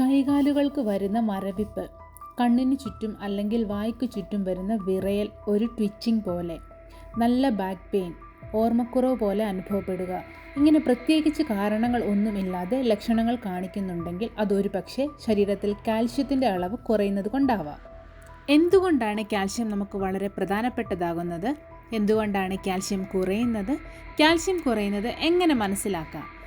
കൈകാലുകൾക്ക് വരുന്ന മരവിപ്പ് കണ്ണിന് ചുറ്റും അല്ലെങ്കിൽ വായ്ക്ക് ചുറ്റും വരുന്ന വിറയൽ ഒരു ട്വിച്ചിങ് പോലെ. നല്ല ബാക്ക് പെയിൻ ഓർമ്മക്കുറവ് പോലെ അനുഭവപ്പെടുക. ഇങ്ങനെ പ്രത്യേകിച്ച് കാരണങ്ങൾ ഒന്നുമില്ലാതെ ലക്ഷണങ്ങൾ കാണിക്കുന്നുണ്ടെങ്കിൽ അതൊരു പക്ഷേ ശരീരത്തിൽ കാൽഷ്യത്തിന്റെ അളവ് കുറയുന്നത് കൊണ്ടാവാം. എന്തുകൊണ്ടാണ് കാൽഷ്യം നമുക്ക് വളരെ പ്രധാനപ്പെട്ടതാകുന്നത്? എന്തുകൊണ്ടാണ് കാൽഷ്യം കുറയുന്നത്? കാൽഷ്യം കുറയുന്നത് എങ്ങനെ മനസ്സിലാക്കാം?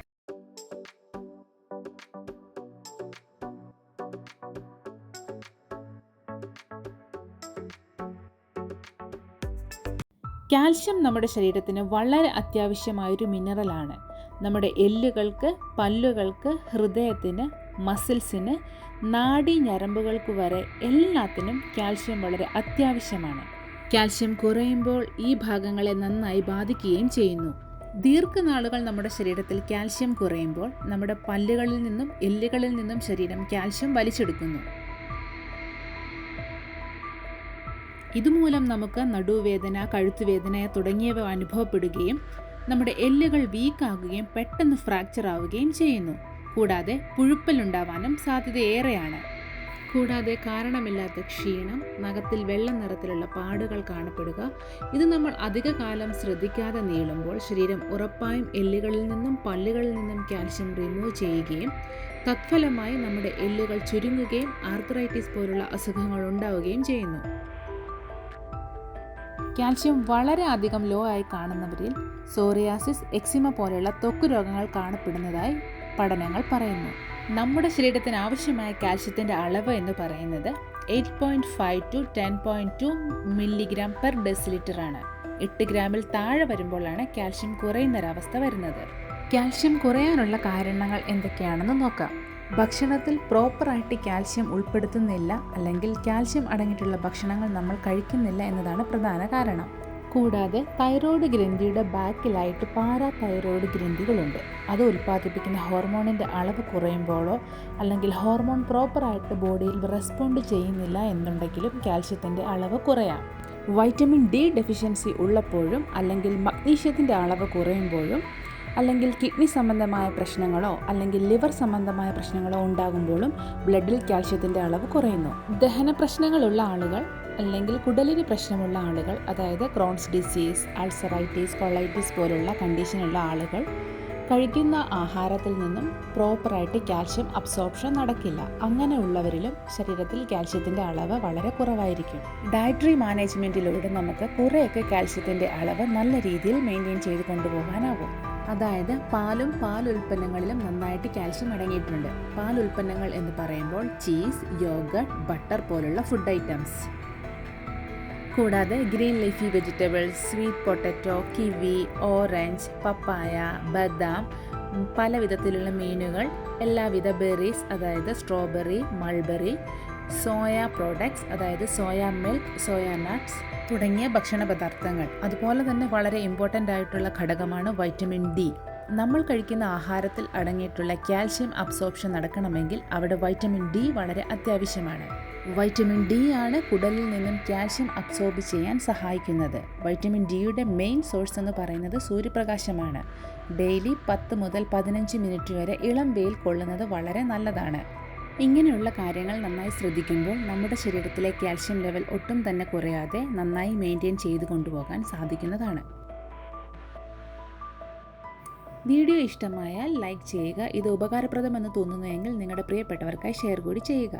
കാൽഷ്യം നമ്മുടെ ശരീരത്തിന് വളരെ അത്യാവശ്യമായൊരു മിനറലാണ്. നമ്മുടെ എല്ലുകൾക്ക് പല്ലുകൾക്ക് ഹൃദയത്തിന് മസിൽസിന് നാഡീ ഞരമ്പുകൾക്ക് വരെ എല്ലാത്തിനും കാൽഷ്യം വളരെ അത്യാവശ്യമാണ്. കാൽഷ്യം കുറയുമ്പോൾ ഈ ഭാഗങ്ങളെ നന്നായി ബാധിക്കുകയും ചെയ്യുന്നു. ദീർഘനാളുകൾ നമ്മുടെ ശരീരത്തിൽ കാൽഷ്യം കുറയുമ്പോൾ നമ്മുടെ പല്ലുകളിൽ നിന്നും എല്ലുകളിൽ നിന്നും ശരീരം കാൽഷ്യം വലിച്ചെടുക്കുന്നു. ഇതുമൂലം നമുക്ക് നടുവേദന കഴുത്തുവേദന തുടങ്ങിയവ അനുഭവപ്പെടുകയും നമ്മുടെ എല്ലുകൾ വീക്കാകുകയും പെട്ടെന്ന് ഫ്രാക്ചർ ആവുകയും ചെയ്യുന്നു. കൂടാതെ പുഴുപ്പലുണ്ടാവാനും സാധ്യതയേറെയാണ്. കൂടാതെ കാരണമില്ലാത്ത ക്ഷീണം നഖത്തിൽ വെള്ള നിറത്തിലുള്ള പാടുകൾ കാണപ്പെടുക ഇത് നമ്മൾ അധിക കാലം ശ്രദ്ധിക്കാതെ നീളുമ്പോൾ ശരീരം ഉറപ്പായും എല്ലുകളിൽ നിന്നും പല്ലുകളിൽ നിന്നും കാൽഷ്യം റിമൂവ് ചെയ്യുകയും തത്ഫലമായി നമ്മുടെ എല്ലുകൾ ചുരുങ്ങുകയും ആർത്രൈറ്റിസ് പോലുള്ള അസുഖങ്ങൾ ഉണ്ടാവുകയും ചെയ്യുന്നു. കാൽഷ്യം വളരെ അധികം ലോ ആയി കാണുന്നവരിൽ സോറിയാസിസ് എക്സിമ പോലെയുള്ള ത്വക്ക് രോഗങ്ങൾ കാണപ്പെടുന്നതായി പഠനങ്ങൾ പറയുന്നു. നമ്മുടെ ശരീരത്തിന് ആവശ്യമായ കാൽഷ്യത്തിന്റെ അളവ് എന്ന് പറയുന്നത് eight point five to ten point two milligram per decilitre ആണ്. എട്ട് ഗ്രാമിൽ താഴെ വരുമ്പോഴാണ് കാൽഷ്യം കുറയുന്നൊരവസ്ഥ വരുന്നത്. കാൽഷ്യം കുറയാനുള്ള കാരണങ്ങൾ എന്തൊക്കെയാണെന്ന് നോക്കാം. ഭക്ഷണത്തിൽ പ്രോപ്പറായിട്ട് കാൽഷ്യം ഉൾപ്പെടുത്തുന്നില്ല അല്ലെങ്കിൽ കാൽഷ്യം അടങ്ങിയിട്ടുള്ള ഭക്ഷണങ്ങൾ നമ്മൾ കഴിക്കുന്നില്ല എന്നതാണ് പ്രധാന കാരണം. കൂടാതെ തൈറോയ്ഡ് ഗ്രന്ഥിയുടെ ബാക്കിലായിട്ട് പാരാ തൈറോയ്ഡ് ഗ്രന്ഥികളുണ്ട്. അത് ഉൽപ്പാദിപ്പിക്കുന്ന ഹോർമോണിന്റെ അളവ് കുറയുമ്പോഴോ അല്ലെങ്കിൽ ഹോർമോൺ പ്രോപ്പറായിട്ട് ബോഡിയിൽ റെസ്പോണ്ട് ചെയ്യുന്നില്ല എന്നുണ്ടെങ്കിലും കാൽഷ്യത്തിന്റെ അളവ് കുറയാം. വൈറ്റമിൻ ഡി ഡെഫിഷ്യൻസി ഉള്ളപ്പോഴും അല്ലെങ്കിൽ മഗ്നീഷ്യത്തിന്റെ അളവ് കുറയുമ്പോഴും അല്ലെങ്കിൽ കിഡ്നി സംബന്ധമായ പ്രശ്നങ്ങളോ അല്ലെങ്കിൽ ലിവർ സംബന്ധമായ പ്രശ്നങ്ങളോ ഉണ്ടാകുമ്പോഴും ബ്ലഡിൽ കാൽഷ്യത്തിന്റെ അളവ് കുറയുന്നു. ദഹന പ്രശ്നങ്ങളുള്ള ആളുകൾ അല്ലെങ്കിൽ കുടലിന് പ്രശ്നമുള്ള ആളുകൾ അതായത് ക്രോൺസ് ഡിസീസ് അൾസറൈറ്റീസ് കൊളൈറ്റിസ് പോലുള്ള കണ്ടീഷനുള്ള ആളുകൾ കഴിക്കുന്ന ആഹാരത്തിൽ നിന്നും പ്രോപ്പറായിട്ട് കാൽഷ്യം അബ്സോർപ്ഷൻ നടക്കില്ല. അങ്ങനെയുള്ളവരിലും ശരീരത്തിൽ കാൽഷ്യത്തിന്റെ അളവ് വളരെ കുറവായിരിക്കും. ഡയറ്ററി മാനേജ്മെന്റിലൂടെ നമുക്ക് കുറേയൊക്കെ കാൽഷ്യത്തിന്റെ അളവ് നല്ല രീതിയിൽ മെയിന്റെയിൻ ചെയ്ത് കൊണ്ടുപോകാനാവും. അതായത് പാലും പാൽ ഉൽപ്പന്നങ്ങളിലും നന്നായിട്ട് കാൽഷ്യം അടങ്ങിയിട്ടുണ്ട്. പാൽ ഉൽപ്പന്നങ്ങൾ എന്ന് പറയുമ്പോൾ ചീസ് യോഗട്ട് ബട്ടർ പോലുള്ള ഫുഡ് ഐറ്റംസ്. കൂടാതെ green leafy vegetables sweet potato kiwi orange papaya ബദാം പല വിധത്തിലുള്ള മീനുകൾ എല്ലാവിധ ബെറീസ് അതായത് സ്ട്രോബെറി മൾബെറി സോയ പ്രോഡക്ട്സ് അതായത് സോയ മിൽക്ക് സോയ നട്ട്സ് തുടങ്ങിയ ഭക്ഷണ പദാർത്ഥങ്ങൾ. അതുപോലെ തന്നെ വളരെ ഇമ്പോർട്ടന്റ് ആയിട്ടുള്ള ഘടകമാണ് വൈറ്റമിൻ ഡി നമ്മൾ കഴിക്കുന്ന ആഹാരത്തിൽ അടങ്ങിയിട്ടുള്ള കാൽഷ്യം അബ്സോർപ്ഷൻ നടക്കണമെങ്കിൽ അവിടെ വൈറ്റമിൻ ഡി വളരെ അത്യാവശ്യമാണ്. വൈറ്റമിൻ ഡി ആണ് കുടലിൽ നിന്നും കാൽഷ്യം അബ്സോർബ് ചെയ്യാൻ സഹായിക്കുന്നത്. വൈറ്റമിൻ ഡിയുടെ മെയിൻ സോഴ്സ് എന്ന് പറയുന്നത് സൂര്യപ്രകാശമാണ്. ഡെയിലി പത്ത് മുതൽ പതിനഞ്ച് മിനിറ്റ് വരെ ഇളം വെയിൽ കൊള്ളുന്നത് വളരെ നല്ലതാണ്. ഇങ്ങനെയുള്ള കാര്യങ്ങൾ നന്നായി ശ്രദ്ധിക്കുമ്പോൾ നമ്മുടെ ശരീരത്തിലെ കാൽഷ്യം ലെവൽ ഒട്ടും തന്നെ കുറയാതെ നന്നായി മെയിന്റെയിൻ ചെയ്തു കൊണ്ടുപോകാൻ സാധിക്കുന്നതാണ്. വീഡിയോ ഇഷ്ടമായാൽ ലൈക്ക് ചെയ്യുക ഇത് ഉപകാരപ്രദമെന്ന് തോന്നുന്നുവെങ്കിൽ നിങ്ങളുടെ പ്രിയപ്പെട്ടവർക്കായി ഷെയർ കൂടി ചെയ്യുക.